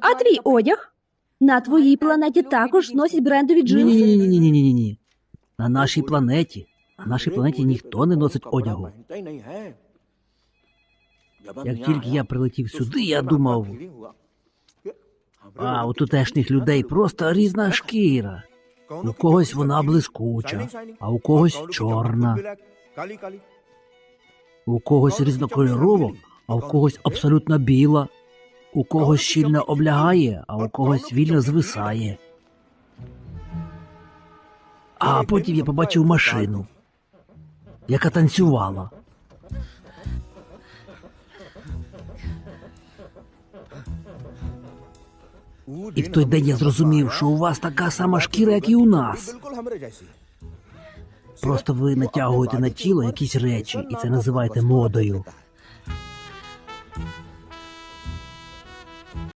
А твій одяг? На твоїй планеті також носять брендові Ні, джинси. ні, ні, ні, ні, ні, ні. На нашій планеті. На нашій планеті ніхто не носить одягу. Як тільки я прилетів сюди, я думав, а у тутешніх людей просто різна шкіра. У когось вона блискуча, а у когось чорна, у когось різнокольорова, а у когось абсолютно біла, у когось щільно облягає, а у когось вільно звисає. А потім я побачив машину, яка танцювала. І в той день я зрозумів, що у вас така сама шкіра, як і у нас. Просто ви натягуєте на тіло якісь речі, і це називаєте модою.